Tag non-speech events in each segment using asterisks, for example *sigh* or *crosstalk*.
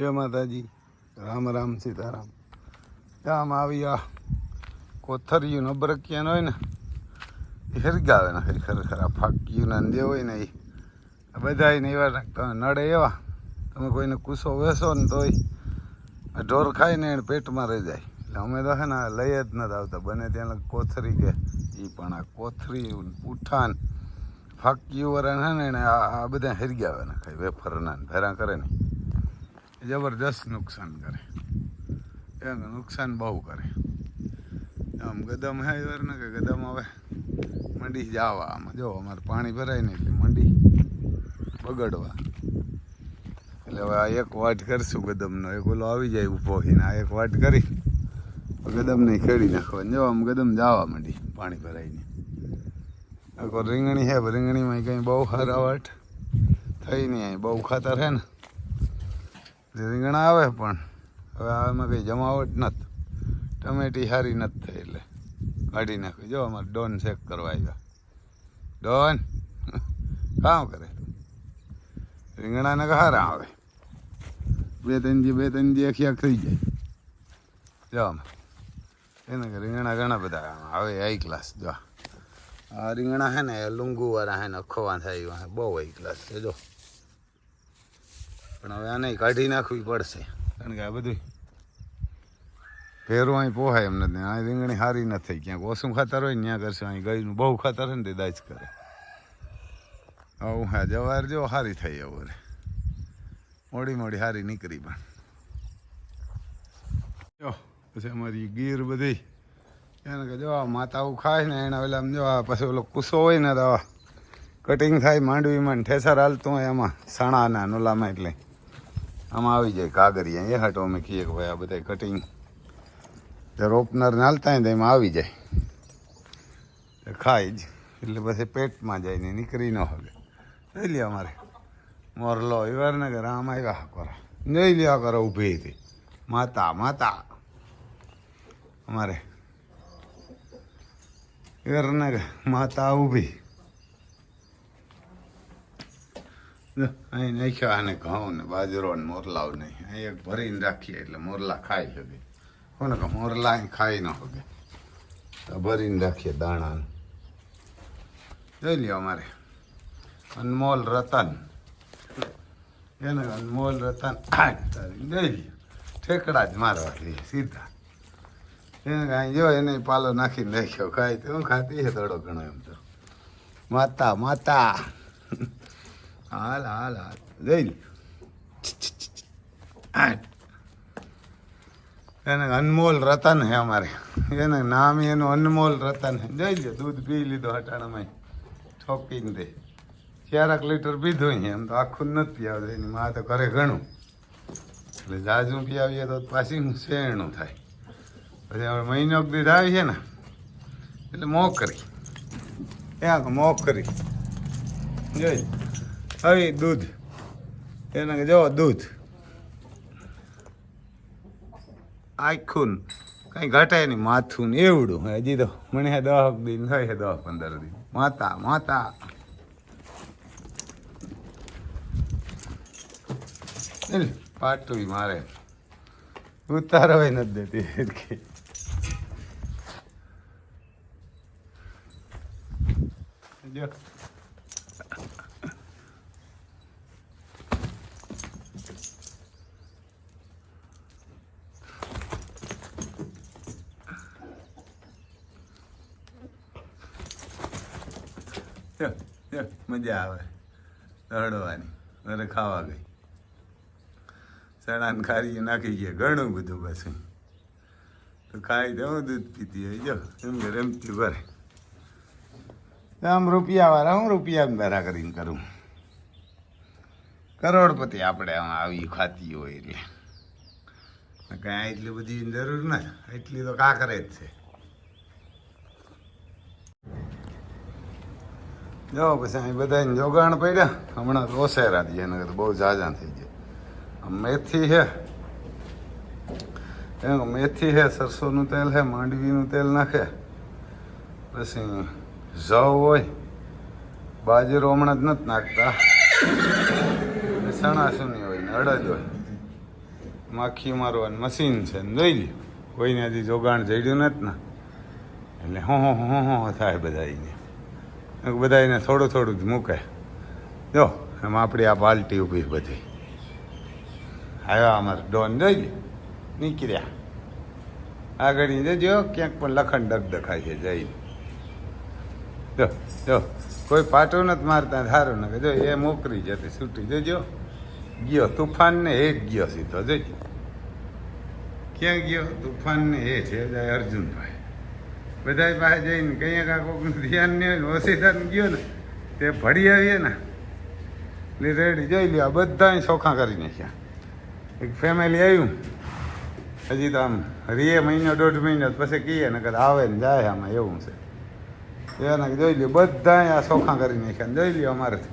જય માતાજી. રામ રામ, સીતારામ. આમ આવી આ કોથરિયું નબરકિયાન હોય ને, એ હરગાવે ને ખરી ખરેખર આ ફાક્યું ને જે હોય ને એ. બધા એવા તમે નડે એવા. તમે કોઈને કૂસો વેસો ને તોય ઢોર ખાય ને એને પેટમાં રહી જાય. એટલે અમે તો હે ને લઈ જ નથી આવતા. બને ત્યાં કોથરી કે. એ પણ આ કોથરી પૂઠાન. ફાક્યું વરણ હે ને એને આ બધા હરગાવે ને ખાય વેફરના ભેરા કરે ને. જબરજસ્ત નુકસાન કરે. એને નુકસાન બહુ કરે. આમ ગદમ હે ને કે ગદમ હવે મંડી જાવા આમાં. જો, અમારે પાણી ભરાય ને એટલે મંડી બગડવા. એટલે હવે આ એક વાટ કરશું ગદમનો. એક ઓલો આવી જાય ઊભો થઈને આ એક વાટ કરી ગદમને ખેડી નાખવાની. જો, આમ ગદમ જાવા માંડી પાણી ભરાઈને. આખો રીંગણી હે રીંગણીમાં કંઈ બહુ સારા વાટ થઈ નહીં. બહુ ખાતર હે ને. રીંગણા આવે પણ હવે આમાં કંઈ જમાવટ નથી. ટમેટી સારી નથી થઈ એટલે કાઢી નાખી. જો અમારે ડોન ચેક કરવા આવ્યા. ડોન, કામ કરે? રીંગણાને હારા આવે. બે ત્રણ દી, બે ત્રણ દી આખી થઈ જાય. જો આમાં. એને રીંગણા ઘણા બધા આવે હાઈ ક્લાસ જો. આ રીંગણા છે ને લુંગુવાળા છે ને ખોવા થાય બહુ હાઈ ક્લાસ છે, જો. પણ હવે આને કાઢી નાખવી પડશે. કારણ કે આ બધું ભેરું અહીં પોહાય એમ નથી. આ રીંગણી સારી નથી ક્યાંક ઓછું ખાતર હોય ને ત્યાં કરશે. અહીં ગઈનું બહુ ખાતર હોય ને તે દાજ કરે. આવું હા, જવાર જો સારી થઈ હવે મોડી મોડી સારી નીકળી પણ. જો, પછી અમારી ગીર બધી. એને કે જો માતાઓ ખાય ને એના પેલા આમ જો, આ પછી ઓલો કુસો હોય ને તો કટિંગ થાય માંડવીમાં ઠેસર હાલતું હોય એમાં, સણાના, નોલામાં એટલે. આમાં આવી જાય કાગરિયા એ હાટો અમે કહીએ કે ભાઈ આ બધા કટિંગ જ્યારે ઓપનર નાલતા હોય તો એમાં આવી જાય. ખાય જ. એટલે પછી પેટમાં જાય ને નીકળી ન હવે જોઈ લ્યો અમારે. મોરલો વિવારનગર રામ આવ્યા કરો. જોઈ લ્યો કરો ઊભી હતી. માતા માતા. અમારે. વિવારનગર માતા ઊભી જો, અહીં નાખ્યો આને ઘઉં ને બાજરો ને મોરલાઓ નહીં અહીં એક ભરીને રાખીએ એટલે મોરલા ખાઈ શકે. કોને કે મોરલા અહીં ખાઈ ન શકે. ભરીને રાખીએ દાણાને. જોઈ લ્યો અમારે. અનમોલ રતન. એને અનમોલ રતન આઠ તારીખ જોઈ લ્યો. ઠેકડા જ મારવા દે સીધા. એને કાંઈ જો એને પાલો નાખીને રાખ્યો, ખાય તો હું ખાતી છે થોડો ઘણો એમ તો. માતા માતા. હાલ હાલ હાલ જઈ એને અનમોલ રતન હે અમારે. એને નામ એનું અનમોલ રતન હે. જઈ લ્યો, દૂધ પી લીધો હટાણામાં ઠોકીને દે. ચારક લીટર પીધું એમ તો આખું નથી પીવાતું એની માં તો ઘરે ઘણું. એટલે જાજુ પીવીએ તો પાછી શેરણું થાય. પછી હવે મહિનો દીધ આવી છે ને, એટલે મોકરી. ત્યાં મોકરી. જોઈ. હવે દૂધ. એને જો દૂધ. આખું કઈ ઘટાય નહીં માથું ને એવડું. હજી તો મને દસ દિન થાય દસ પંદર દિન. માતા માતા. એલ, પાટું મારે. ઉતારો નથી દેતી જો, જો, મજા આવે. રડવાની. ઘરે ખાવા ગઈ. ચણાને ખારી નાખી ગયા. ઘણું બધું પછી. તો ખાઈ દઉં દૂધ પીતી હોય. જો, એમ કે રમતી ભરે. આમ રૂપિયા વાળા, હું રૂપિયા ભેરા કરીને કરું. કરોડપતિ આપણે આમાં આવી ખાતી હોય એટલે. કાંઈ એટલી બધી જરૂર ના. એટલી તો કા કરે જ છે. જો, પછી અહીં બધાને જોગાણ પડ્યા. હમણાં તો ઓસેરા થયા, એના કરતાં બહુ ઝાઝા થઈ ગયા. મેથી છે. એમ, મેથી છે, સરસોનું તેલ છે, માંડવીનું તેલ નાખે. પછી જવ હોય, બાજરો હમણાં જ નથી નાખતા. સણાસુની હોય ને અડદ હોય. માખી મારવાનું મશીન છે ને જોઈ લ્યો. કોઈને હજી જોગાણ જડ્યું નથી ને. એટલે હો હો હો હો થાય બધાને બધાને થોડું થોડું જ મૂકે. જો, એમાં આપણી આ પાલટી ઊભી બધી. આવ્યા અમારે ડોન, જોઈ નીકળ્યા. આગળ જજો, ક્યાંક પણ લખન ડગ દખાય છે જઈને જો જો, કોઈ પાટો નથી મારતા ધારો ને જો, એ મોકરી જતી છૂટી જોજો. ગયો તુફાન ને એ ગયો સીધો જોજો ક્યાં ગયો? તુફાન ને એ છે જાય અર્જુનભાઈ. બધા પાસે જઈને કંઈ કાંઈ કોઈ ધ્યાન નહીં હોય ઓસીદાર ગયો ને, તે ભળી આવીએ ને, એટલે રેડી, જોઈ લ્યો બધા ચોખા કરી નાખ્યા. એક ફેમિલી આવ્યું, હજી તો આમ રીએ મહિનો, દોઢ મહિનો પછી કહીએ ને કદાચ આવે ને જાય આમાં, એવું છે. એને જોઈ લ્યો બધા આ ચોખા કરી નાખ્યા જોઈ લ્યો અમારેથી.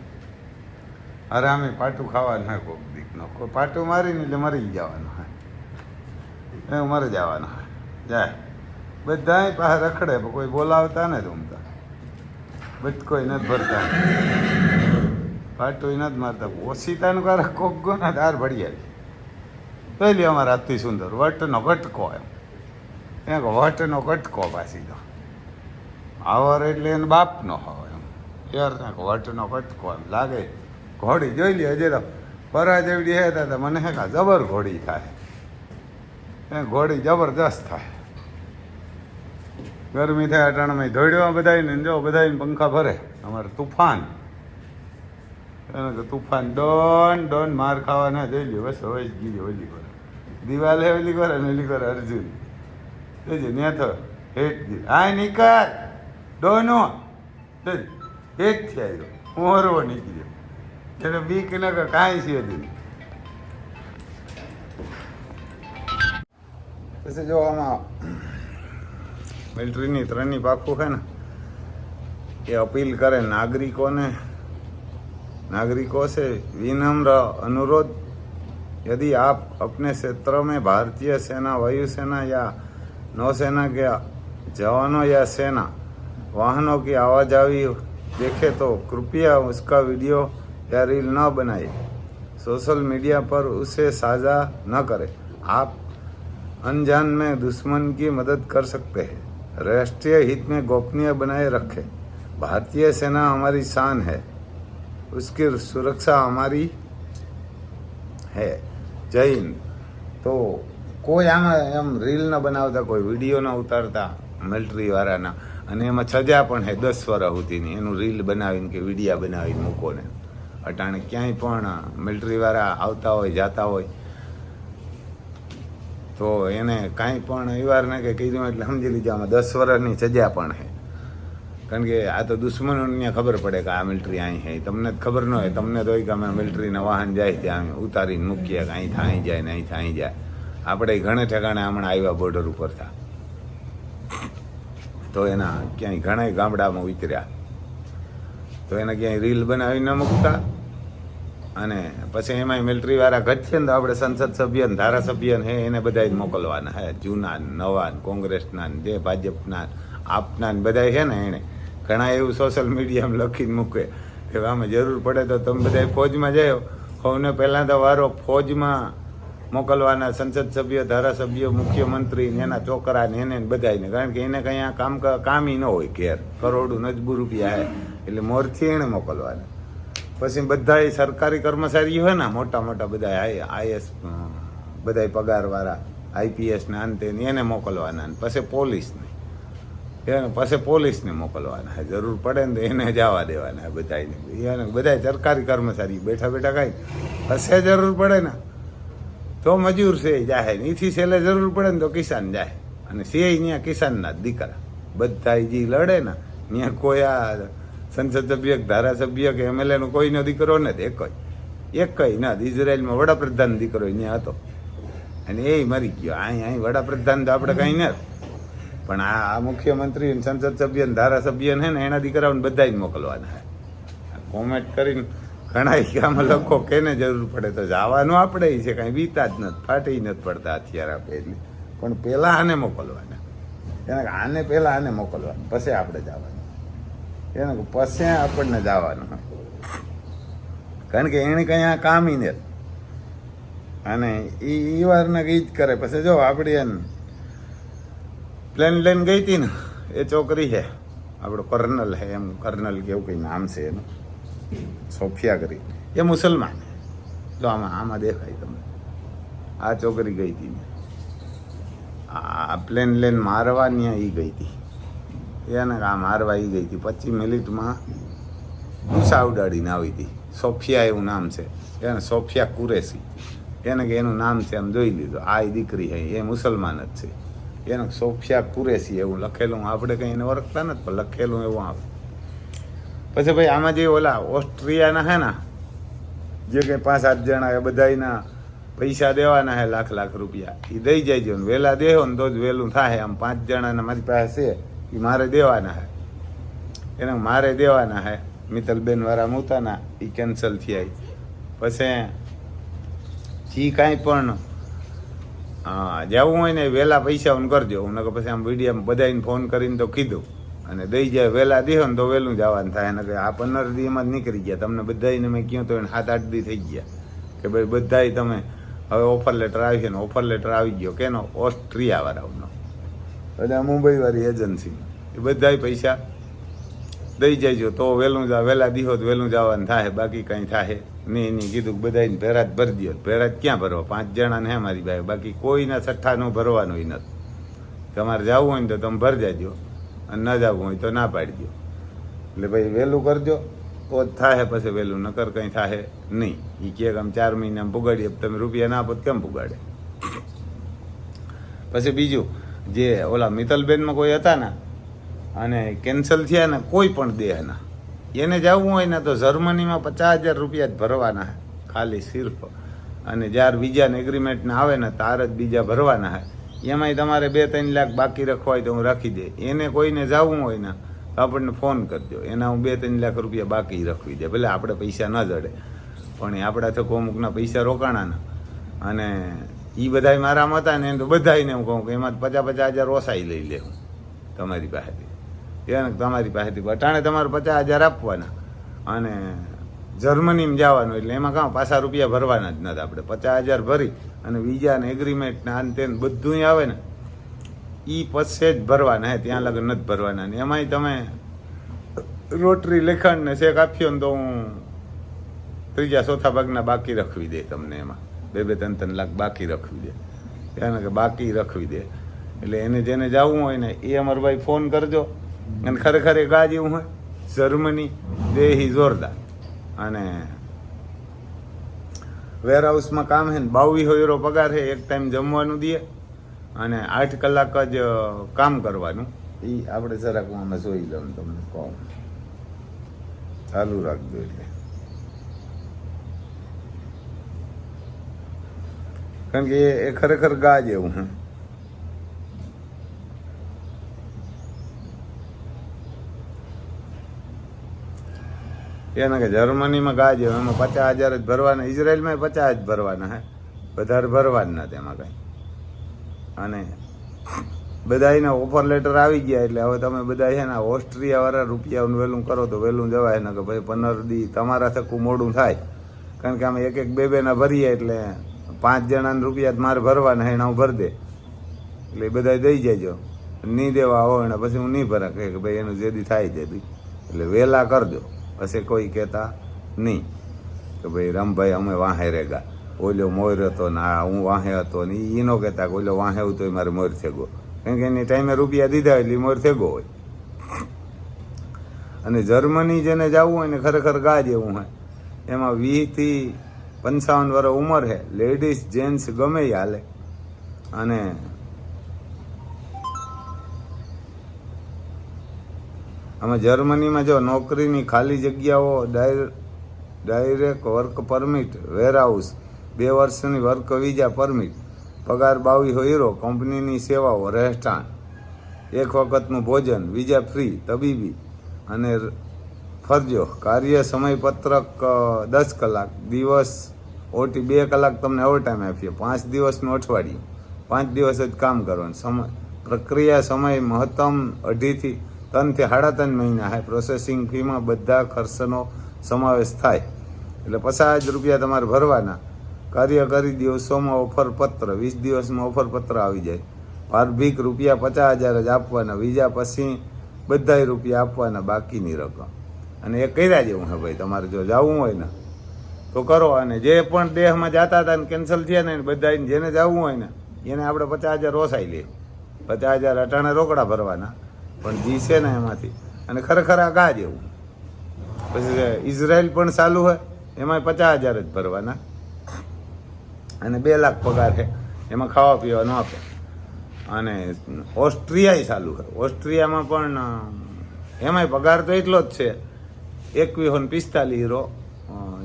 અરે અમે પાટું ખાવાનું હોય કોક દીકનો, કોઈ પાટું મારીને એટલે મરી જવાનું હોય. એ મરી જવાનું હોય. જાય. બધા પાસે રખડે, પણ કોઈ બોલાવતા ને રૂમતા. બધ કોઈ નથી ભરતા. પાટું નથી મારતા. ઓછીતાનું કારણ કોક ગો ને દાર ભળી જોઈ લ્યો અમારા અતિ સુંદર. વટનો કટકો એમ. એક વટનો કટકો પાછી તો આવર એટલે એને બાપનો હોય એમ. યાર વટનો કટકો એમ. લાગે. ઘોડી, જોઈ લે હજે તો પરા જેવડી હે તો મને હે કા, જબર ઘોડી થાય. એ ઘોડી જબરદસ્ત થાય. ગરમી થાય અટાણામાં ધોડ્યો બધાને જો બધાને પંખા ભરે. અમારે તુફાન. તુફાન ડોન ડોન માર ખાવાના જઈ લ્યો, બસ હવે જ ઓલી કરે. દિવાલ ઓલી કરે ને ઓલી કરે અર્જુન. જોજે ન્યા તો હેઠ ગીર. હા નિકાલ. ડોનો. જોજે હેઠથી આવ્યો હું હરવો નીકળ્યો. એટલે બીક ન કે કાંઈ છે હજી પછી જો આમાં મિલિટરીની ત્રણની પાકું છે ને એ અપીલ કરે નાગરિકોને नागरिकों से विनम्र अनुरोध यदि आप अपने क्षेत्र में भारतीय सेना वायुसेना या नौसेना के जवानों या सेना वाहनों की आवाजाही देखे तो कृपया उसका वीडियो या रील न बनाए सोशल मीडिया पर उसे साझा न करें आप अनजान में दुश्मन की मदद कर सकते हैं राष्ट्रीय हित में गोपनीय बनाए रखें भारतीय सेना हमारी शान है उसकी सुरक्षा हमारी है જય હિન્દ તો કોઈ આમાં એમ રીલ ન બનાવતા કોઈ વિડીયો ન ઉતારતા મિલિટરી વાળાના અને એમાં સજા પણ છે દસ વર્ષ સુધીની એનું રીલ બનાવીને કે વિડીયા બનાવીને મૂકો ને અટાણે ક્યાંય પણ મિલિટરી વાળા આવતા હોય જાતા હોય તો એને કાંઈ પણ એવારને કે કીધું એટલે સમજી લીધું, આમાં દસ વર્ષની સજા પણ છે. કારણ કે આ તો દુશ્મનોને ખબર પડે કે આ મિલિટરી અહીં છે. તમને જ ખબર ન હોય, તમને તો કે અમે મિલિટરીના વાહન જાય ત્યાં અમે ઉતારીને મૂકીએ, કે અહીં અહીં જાય, ને અહીં અહીં જાય. આપણે ઘણે ઠેકાણે હમણાં આવ્યા બોર્ડર ઉપર થા. તો એના ક્યાંય ઘણા ગામડામાં ઉતર્યા. તો એને ક્યાંય રીલ બનાવીને મૂકતા. અને પછી એમાંય મિલિટરી વાળા ઘટશે ને તો આપણે સંસદ સભ્ય ને ધારાસભ્ય ને એને બધા મોકલવાના. હે, જૂના નવા કોંગ્રેસના જે ભાજપના આપના બધા છે ને એણે ઘણા એવું સોશિયલ મીડિયામાં લખીને મૂકે. કે આમાં જરૂર પડે તો તમે બધા ફોજમાં જાઓ. સૌને પહેલાં તો વારો ફોજમાં મોકલવાના સંસદ સભ્ય, ધારાસભ્ય, મુખ્યમંત્રી ને એના છોકરા ને એને બધાને કારણ કે એને કંઈ આ કામ કામી ન હોય ઘેર. કરોડું નજબુ રૂપિયા એટલે મોરથી એને મોકલવાના. પછી બધા સરકારી કર્મચારી હોય ને, મોટા મોટા બધા આઈએસ બધા પગારવાળા આઈપીએસ ને અંતે એને મોકલવાના પછી પોલીસને. એને પછી પોલીસને મોકલવાના. જરૂર પડે ને તો એને જવા દેવાના બધાને એને બધા સરકારી કર્મચારી બેઠા બેઠા કાંઈ પછી જરૂર પડે ને? તો મજૂર છે, જાહે. એથી છેલ્લે જરૂર પડે ને તો કિસાન જાય અને સિંહ ત્યાં કિસાનના દીકરા. બધા જે લડે ને ત્યાં કોઈ આ સંસદ સભ્ય ધારાસભ્ય કે એમએલએ નો કોઈનો દીકરો નથી એક જ એક કઈ ના. ઇઝરાયલમાં વડાપ્રધાન દીકરો અહીંયા હતો. અને એ મરી ગયો. અહીં અહીં વડાપ્રધાન તો આપણે કંઈ ના પણ આ મુખ્યમંત્રી સંસદ સભ્ય ને ધારાસભ્ય ને ને એના દીકરાઓને બધા જ મોકલવાના છે કોમેન્ટ કરીને ઘણા આમાં લખો કેને જરૂર પડે તો જવાનું આપણે છે. કાંઈ બીતા જ નથી ફાટી નથી પડતા આપણે એટલે. પણ પહેલાં આને મોકલવાના. એને કે આને પહેલાં આને મોકલવાના. પછી આપણે જવાનું. એને પછી આપણને જવાનું. કારણ કે એને કંઈ આ કામી નથી અને એ એ વારના ગઈ જ કરે. પછી જો આપણી એને પ્લેન લઈને ગઈ હતી ને, એ છોકરી છે આપણો કર્નલ છે એમ કર્નલ કેવું કંઈ નામ છે એનું. સોફિયા કરી. એ મુસલમાન. જો આમાં આમાં દેખાય તમને. આ છોકરી ગઈ હતી ને. આ પ્લેન લઈને મારવાની એ ગઈ હતી. એને આમ હારવા આવી ગઈ હતી. પચીસ મિનિટમાં ગુસ્સા ઉડાડીને આવી હતી. સોફિયા એવું નામ છે. એને સોફિયા કુરેશી. એને કે એનું નામ છે એમ જોઈ લીધું. આ દીકરી છે એ મુસલમાન જ છે. એને સોફિયા કુરેશી એવું લખેલું આપણે કંઈ એને ઓળખતા નથી, પણ લખેલું એવું આવે. પછી ભાઈ આમાં જે ઓલા ઓસ્ટ્રિયાના હે ને, જે કંઈ પાંચ સાત જણા એ બધાના પૈસા દેવાના હે, લાખ લાખ રૂપિયા એ દઈ જાય ને વહેલા દેહો ને તો જ વહેલું થાય આમ પાંચ જણાના મારી પાસે છે. એ મારે દેવાના હે. એને મારે દેવાના હે. મિત્તલબેન વાળા મૂતાના એ કેન્સલ થયા પછી જે કાંઈ પણ હા જવું હોય ને વહેલા પૈસા હું કરજો. હું કે પછી આમ વિડીયામાં બધાને ફોન કરીને તો કીધું. અને દઈ જાય વહેલા દેહો ને તો વહેલું જવાનું થાય. એને કે આ પંદર દીમાં જ નીકળી ગયા. તમને બધાને મેં કહ્યું તો એને સાત આઠ દી થઈ ગયા. કે ભાઈ બધાય તમે હવે ઓફર લેટર આવી છે ને ઓફર લેટર આવી ગયો. કેનો? ઓસ્ટ્રિયા વાળાનો એટલે મુંબઈ વાળી એજન્સી એ બધાય પૈસા દઈ જજો તો વહેલું જા વહેલા દીહો તો વહેલું જવાનું થાય, બાકી કાંઈ થાય નહીં. નહીં કીધું બધાને ભેરા જ ભરી દો ભેરા જ ક્યાં ભરવા? પાંચ જણાને હે મારી ભાઈ બાકી કોઈના છઠ્ઠાનું ભરવાનું નથી. તમારે જવું હોય ને તો તમે ભરી જાજો. અને ન જવું હોય તો ના પાડી દો એટલે ભાઈ વહેલું કરજો. તો જ થાય પછી વહેલું. નકર કંઈ થાય નહીં. એ કે આમ ચાર મહિના પુગાડીએ તમે રૂપિયા ના આપો કેમ પુગાડે પછી બીજું જે ઓલા મિત્તલબેનમાં કોઈ હતા ને અને કેન્સલ થયા ને કોઈ પણ દેહના. એને જવું હોય ને તો જર્મનીમાં પચાસ હજાર રૂપિયા જ ભરવાના હે, ખાલી સિર્ફ. અને જ્યારે બીજાને એગ્રીમેન્ટને આવે ને તાર જ બીજા ભરવાના હે. એમાંય તમારે બે ત્રણ લાખ બાકી રાખવા હોય તો હું રાખી દે. એને કોઈને જવું હોય ને તો આપણને ફોન કરજો. એના હું બે ત્રણ લાખ રૂપિયા બાકી રાખવી દે. ભલે આપણે પૈસા ન જડે, પણ એ આપણા થકો અમુકના પૈસા રોકાણાના. અને એ બધાય મારામાં હતા ને તો બધાને હું કહું કે એમાં પચાસ પચાસ હજાર ઓસાઈ લઈ લે હું તમારી પાસેથી. એને તમારી પાસેથી અટાણે તમારે પચાસ હજાર આપવાના. અને જર્મનીમાં જવાનું એટલે એમાં કાં પાછા રૂપિયા ભરવાના જ નથી આપણે. પચાસ હજાર ભરી અને વિઝા એગ્રીમેન્ટ ને આને તેને બધું આવે ને એ પછી જ ભરવાના હે, ત્યાં લગન નથી ભરવાના. ને એમાંય તમે રોટરી લેખણ ને શેક આપ્યો ને તો હું ત્રીજા ચોથા ભાગના બાકી રખવી દે તમને એમાં. બે બે ત્રણ ત્રણ લાખ બાકી રખવી દે. એને કે બાકી રખવી દે. એટલે એને જેને જવું હોય ને, એ અમારો ભાઈ ફોન કરજો. અને ખરેખર એ ગા જેવું હોય, જર્મની દેહી જોરદાર. અને વેરહાઉસમાં કામ છે ને બાવીસો યુરો પગાર છે એક ટાઈમ જમવાનું દે. અને આઠ કલાક જ કામ કરવાનું. એ આપણે જરાક અમે જોઈ લઉં તમને કહું ચાલુ રાખજો એટલે. કારણ કે એ- ખરેખર ગા જેવું હે. એના કે જર્મનીમાં ગા જેવું, એમાં પચાસ હજાર જ ભરવાના, ઇઝરાયલમાં પચાસ જ ભરવાના હે. વધારે ભરવાના એમાં કંઈ. અને બધાને ઓફર લેટર આવી ગયા એટલે હવે તમે બધા છે ને ઓસ્ટ્રિયાવાળા રૂપિયાનું વહેલું કરો તો વહેલું જવાય ને કે ભાઈ પંદર દી તમારા થકું મોડું થાય. કારણ કે અમે એક એક બે બેના ભરીએ એટલે પાંચ જણાને રૂપિયા મારે ભરવાના એના હું ભરી દે. એટલે એ બધા દઈ જજો નહીં દેવા હોય એને પછી હું નહીં ભરા કે ભાઈ એનું જેદી થાય તે દી. એટલે વહેલા કરજો. પછી કોઈ કહેતા નહીં. કે ભાઈ રમભાઈ, અમે વાહે રેગા. ઓલો મોર હતો ને આ, હું વાહે હતો ને એ નો કહેતા કે ઓલો વાહે હતો મારે મોર થેગો. કારણ કે એની ટાઈમે રૂપિયા દીધા એટલે મોર થેગો હોય. અને જર્મની જેને જવું હોય ને ખરેખર ગા જેવું હોય. એમાં વીસથી પંચાવન વર્ષ ઉંમર છે લેડીઝ જેન્ટ્સ ગમે ઈ હાલે. અને આમાં જર્મનીમાં જો નોકરીની ખાલી જગ્યાઓ, ડાયર, ડાયરેક્ટ વર્ક પરમિટ વેરહાઉસ બે વર્ષની વર્ક વિઝા પરમિટ પગાર બાવી હીરો કંપનીની સેવાઓ રહેઠાણ એક વખતનું ભોજન વિઝા ફ્રી તબીબી અને ફરજો, કાર્ય સમયપત્રક દસ કલાક, દિવસ ઓટી બે કલાક તમને ઓવર ટાઈમ આપીએ. પાંચ દિવસનું અઠવાડિયું. પાંચ દિવસ જ કામ કરવાનું. સમય, પ્રક્રિયા સમય મહત્તમ અઢીથી ત્રણથી સાડા ત્રણ મહિના. છે પ્રોસેસિંગ ફીમાં બધા ખર્ચનો સમાવેશ થાય. એટલે પચાસ રૂપિયા તમારે ભરવાના. કાર્ય કરી દિવસોમાં ઓફર પત્ર. વીસ દિવસમાં ઓફર પત્ર આવી જાય. ભારભીક રૂપિયા પચાસ હજાર જ આપવાના. બીજા પછી બધાય રૂપિયા આપવાના બાકીની રકમ. અને એ કર્યા જેવું હે ભાઈ, તમારે જો જવું હોય ને તો કરો અને જે પણ દેહમાં જતા હતા ને કેન્સલ થયા ને બધા જેને જવું હોય ને એને આપણે પચાસ હજાર ઓસાઈ લઈએ પચાસ હજાર અટાણે રોકડા ભરવાના. પણ જી છે ને એમાંથી. અને ખરેખર આ ગા જેવું. પછી ઇઝરાયલ પણ ચાલુ હોય એમાં પચાસ હજાર જ ભરવાના. અને બે લાખ પગાર છે. એમાં ખાવા પીવાનું આપે. અને ઓસ્ટ્રિયા ચાલુ છે ઓસ્ટ્રિયામાં પણ એમાંય પગાર તો એટલો જ છે. એકવીસો ને પિસ્તાલીસ અ,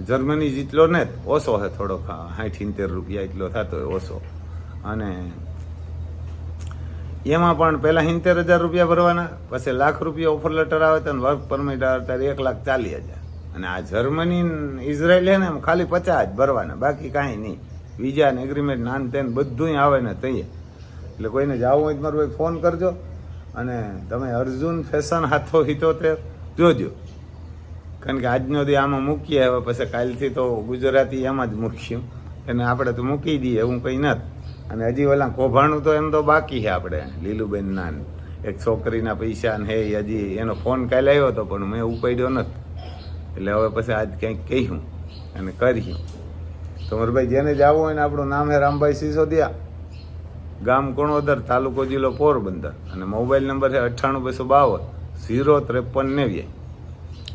જર્મની જેટલો ને ઓછો છે થોડોક સાઠ ઇંતેર રૂપિયા એટલો થતો હોય ઓછો. અને એમાં પણ પહેલાં સિત્તેર હજાર રૂપિયા ભરવાના, પછી લાખ રૂપિયા ઓફર લેટર આવે તો વર્ક પરમિટ આવે ત્યારે એક લાખ ચાલી હજાર. અને આ જર્મની ઇઝરાયલ છે ને, એમ ખાલી પચાસ ભરવાના, બાકી કાંઈ નહીં. વિઝા ને એગ્રીમેન્ટ નાન તેન બધુંય આવે ને તઈએ. એટલે કોઈને જવું હોય તો મારું ફોન કરજો. અને તમે અર્જુન ફેશન હાથો હિતોતેર, જોજો. કારણ કે આજનો દી આમાં મૂકીએ, હવે પછી કાલથી તો ગુજરાતી એમાં જ મૂક્યું એને આપણે તો મૂકી દઈએ, એવું કંઈ નથી. અને હજી ઓલા કૌભાણું તો એમ તો બાકી છે આપણે, લીલુબેન ના એક છોકરીના પૈસા ને હે હજી એનો ફોન કાલે આવ્યો હતો, પણ મેં ઉપાડ્યો નથી. એટલે હવે પછી આજ કંઈક કહ્યું અને કર્યું. તમારભાઈ જેને જવું હોય ને આપણું નામ હે રામભાઈ સિસોદિયા. ગામ કુણોદર, તાલુકો જિલ્લો પોરબંદર. અને મોબાઈલ નંબર છે અઠ્ઠાણું બસો બાવન, ઝીરો ત્રેપન નેવ્યાય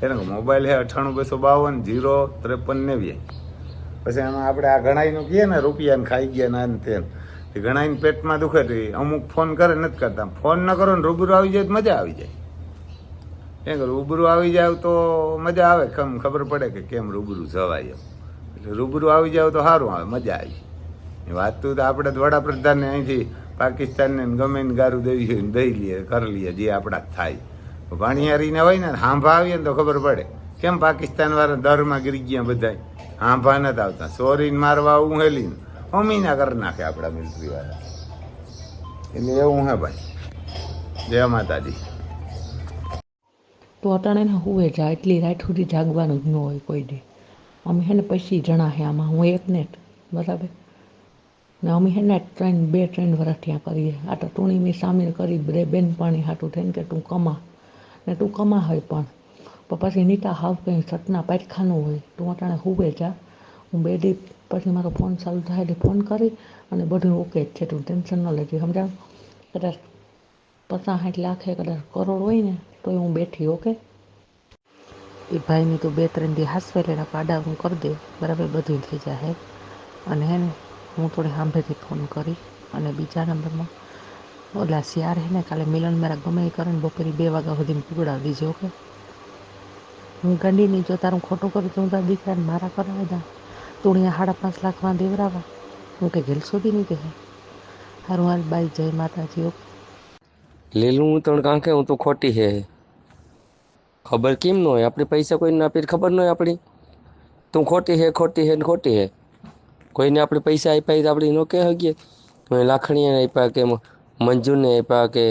એને મોબાઈલ છે અઠ્ઠાણું બસો બાવન, જીરો ત્રેપન નેવ્યાય પછી એમાં આપણે આ ગણાઈનું કહીએ ને, રૂપિયાને ખાઈ ગયા ના તે ગણાઈને પેટમાં દુખે તો અમુક ફોન કરે, નથી કરતા. ફોન ન કરો ને રૂબરૂ આવી જાય તો મજા આવી જાય. કે રૂબરૂ આવી જાવ તો મજા આવે, કેમ ખબર પડે કે કેમ રૂબરૂ જવાય એમ. એટલે રૂબરૂ આવી જાવ તો સારું આવે, મજા આવી વાત તો આપણે જ વડાપ્રધાનને અહીંથી પાકિસ્તાનને ગમે ને ગારું દેવી હોય દઈ લઈએ, કરી લઈએ, જે આપણા થાય. ભાણિયારીને હોય ને હાંભા આવીએ ને તો ખબર પડે. કેમ પાકિસ્તાન વાળા દરમાં ગીરી ગયા બધાય? હાંભા નથી આવતા. ચોરીને મારવા ઉહેલીને અમીના કરી નાખે આપણા મિલિટરી વાળા. એટલે એવું હે ભાઈ. જય માતાજી. તો અટાણે હુએ જા એટલી રાત સુધી જાગવાનું જ ન હોય કોઈ દે. અમે હે ને પછી જણા હે આમાં હું એક ને જ, બરાબર? ને અમે હે ને ત્રણ બે ટ્રેન વર્ષ ત્યાં કરીએ. આ તો ટૂણીની સામેલ કરી બે બેનપાણી હાટું થઈને કે તું કમા. ને તું કમા હોય પણ. પછી નીતા હાવ કંઈ સટના પાયખાનું હોય. તું અટાણે હુવે જા. હું બે દી પછી મારો ફોન ચાલુ થાય એટલે ફોન કરી અને બધું ઓકે જ છે. તું ટેન્શન ન લેજે સમજાવ કદાચ પચાસ સાઠ લાખે કદાચ કરોડ હોય ને તો હું બેઠી, ઓકે? એ ભાઈની તું બે ત્રણ દી હાસવેલેના પાડા હું કરી દે. બરાબર બધું થઈ જાય અને હે ને, હું થોડી સાંભળેથી ફોન કરી અને બીજા નંબરમાં ઓલા શિયાર હે ને કાલે મિલન મારા ગમે કરે ને બપોરે બે વાગ્યા સુધી પીવડાવી દીજો ઓકે હું ગાંડીની જો તારું ખોટું કરું તો હું તારા દીકરાને મારા કરાવી દા તું અહીંયા સાડા પાંચ લાખમાં દેવરાવા હું કે ઘેલ સુધી નહીં કહે હારું હાલ બાઈ જય માતાજી ઓકે લીલું હું તણ કાંકે હું તો ખોટી હે ખબર કેમ ન હોય આપણે પૈસા કોઈને આપી ખબર ન હોય આપણી તું ખોટી હે ખોટી હે ને ખોટી હે કોઈને આપણે પૈસા આપ્યા તો આપણે ન કહે શકીએ કોઈ લાખણીને આપ્યા કે મંજુને આપ્યા કે,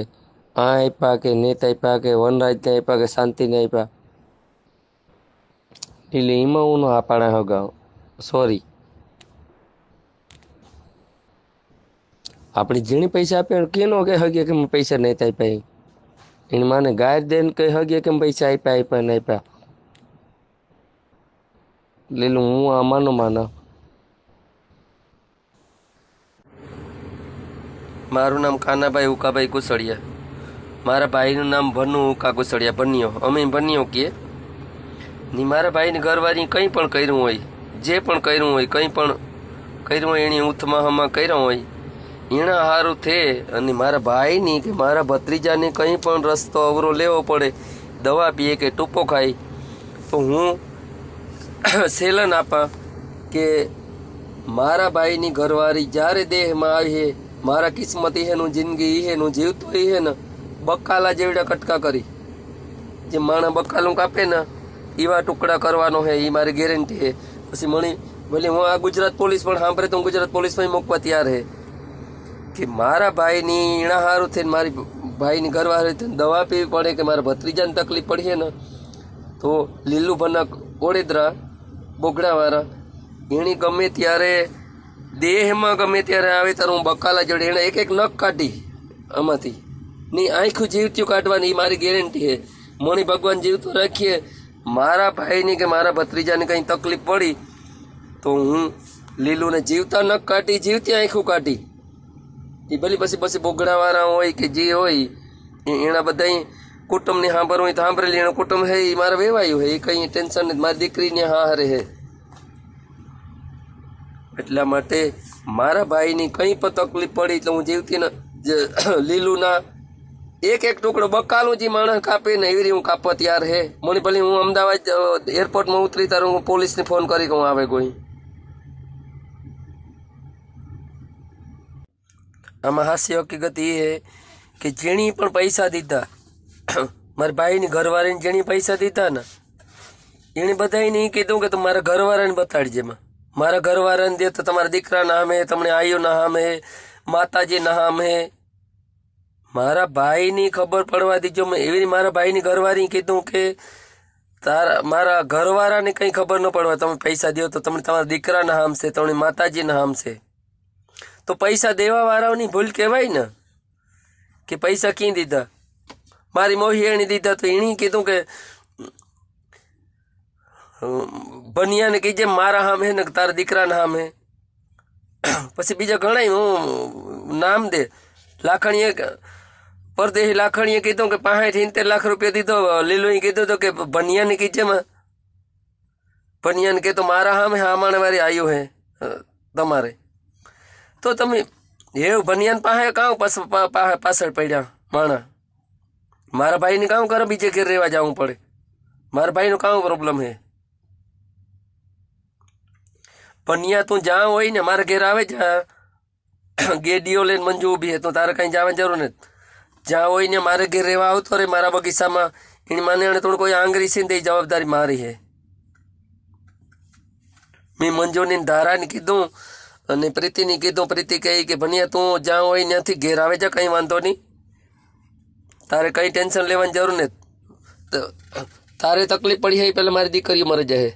આ આપ્યા કે, નેત આપ્યા કે વનરાજને આપ્યા કે શાંતિને આપ્યા એટલે એમાં હું આ પાડા હગાવ સોરી આપણે જેણે પૈસા આપ્યા કેનો કે હગે કે પૈસા નહીં આપ્યા એની માને ગાયર દેન કઈ હગીએ કે પૈસા આપ્યા આપ્યા ને આપ્યા લીલું હું આ માનો માના. મારું નામ કાનાભાઈ ઉકાભાઈ કુસળિયા મારા ભાઈનું નામ ભનુ ઉકા કુસળિયા બન્યો અમે બન્યો કીએ. ની મારા ભાઈને ઘરવાળી કંઈ પણ કર્યું હોય, જે પણ કર્યું હોય, કંઈ પણ કર્યું હોય, એની ઉથમાં હમાં કર્યા હોય, એના હારું થે. અને મારા ભાઈની કે મારા ભત્રીજાને કંઈ પણ રસ્તો અવરો લેવો પડે, દવા પીએ કે ટૂંપો ખાય, તો હું *coughs* સેલન આપા કે મારા ભાઈની ઘરવાળી જ્યારે દેહમાં આવી હે મારા કિસ્મત હેનું, જિંદગી એનું જીવતું હે ને બકાલા જેવડા કટકા કરી. જે માણા બકાલું કાપે ને એવા ટુકડા કરવાનો હે એ મારી ગેરંટી હે. પછી મણી, ભલે હું આ ગુજરાત પોલીસ પણ સાંભળે તો હું ગુજરાત પોલીસમાં મૂકવા તૈયાર હે. કે મારા ભાઈની ઈણા હારું થઈને, મારી ભાઈની ઘરવાળી થઈને દવા પીવી પડે કે મારા ભત્રીજાને તકલીફ પડી ને, તો લીલું ભનક ઓળેદરા, બોગડાવાળા એણી ગમે ત્યારે દેહમાં ગમે ત્યારે આવે ત્યારે હું બકાલા જોડે એણે એક એક નખ કાઢી આમાંથી. ની આંખું જીવત્યું કાઢવાની એ મારી ગેરંટી છે. મણી ભગવાન જીવતું રાખીએ. મારા ભાઈની કે મારા ભત્રીજાને કંઈ તકલીફ પડી, તો હું લીલુને જીવતા નખ કાઢી, જીવતી આંખું કાઢી. એ ભલે પછી પછી બોગડાવાળા હોય કે જે હોય એના બધા કુટુંબને સાંભળવું હોય તો સાંભળેલી એનું કુટુંબ હે એ મારે વેવાયું હે. એ કંઈ ટેન્શન નથી. મારી દીકરીને હા હરે હે. એટલા માટે મારા ભાઈની કંઈ પણ તકલીફ પડી તો હું જીવતી *coughs* લીલુંના એક એક ટુકડો બકાલું જે માણસ કાપે ને એવી હું કાપવા તૈયાર હે. મને ભલે હું અમદાવાદ એરપોર્ટમાં ઉતરી ત્યારે હું પોલીસને ફોન કરી કે હું આવે કોઈ. આમાં હાસ્ય હકીકત એ છે કે જેણી પણ પૈસા દીધા, *coughs* મારા ભાઈની ઘરવાળીને જેણી પૈસા દીધા ને, એણે બધાને એ કીધું કે તું મારા ઘરવાળાને બતાડજે માં મારા ઘરવાળાને દે તો તમારા દીકરાના હામે, તમને આયુના હામે માતાજીના હામે. મારા ભાઈની ખબર પડવા દીજો. મેં એવી મારા ભાઈની ઘરવાળી કીધું કે, તારા, મારા ઘરવાળાને કંઈ ખબર ન પડવા. તમે પૈસા દો તો તમને તમારા દીકરાના હામશે, તમને માતાજીના હામશે. તો પૈસા દેવાવાળાઓની ભૂલ કહેવાય ને, કે પૈસા ક્યાં દીધા? મારી મોહિયાણી દીધા તો એણી કીધું કે બનિયાને કહીજે મારા હામ હે ને તારા દીકરાના હે. પછી બીજા ઘણા હું નામ દે. લાખણીએ પરદેશી લાખણીએ કીધું કે પાંસઠ સિત્તેર લાખ રૂપિયા દીધો, લીલુએ કીધું તો કે બનિયાને કીજે માં બનિયાને કહેતો મારા હામે હામાણે મારી આવ્યો હે તમારે. તો તમે એવું બનિયાન પાસે કાં પાછળ પડ્યા, માણા. મારા ભાઈને કામ કરે, બીજે ઘેર રહેવા જવું પડે. મારા ભાઈનું કાં પ્રોબ્લેમ હે. બનિયા તું જ્યાં હોય ને મારા ઘેર આવે જ્યાં *clears throat* ગેડીઓ લઈને મંજુ ઊભી હે, તો તારે કાંઈ જવાની જરૂર નથી. જ્યાં હોય ને મારે ઘેર રહેવા આવતો રે, મારા બગીચામાં, એની માને એને થોડું કોઈ આંગળી છે ને તે જવાબદારી મારી હે. મેં મંજુની ધારાને કીધું અને પ્રીતિને કીધું, પ્રીતિ કહી કે ભણિયા તું જ્યાં હોય ત્યાંથી ઘેર આવે છે કંઈ વાંધો નહીં. તારે કંઈ ટેન્શન લેવાની જરૂર નથી. તારે તકલીફ પડી હોય પહેલાં મારી દીકરીઓ મરી જાય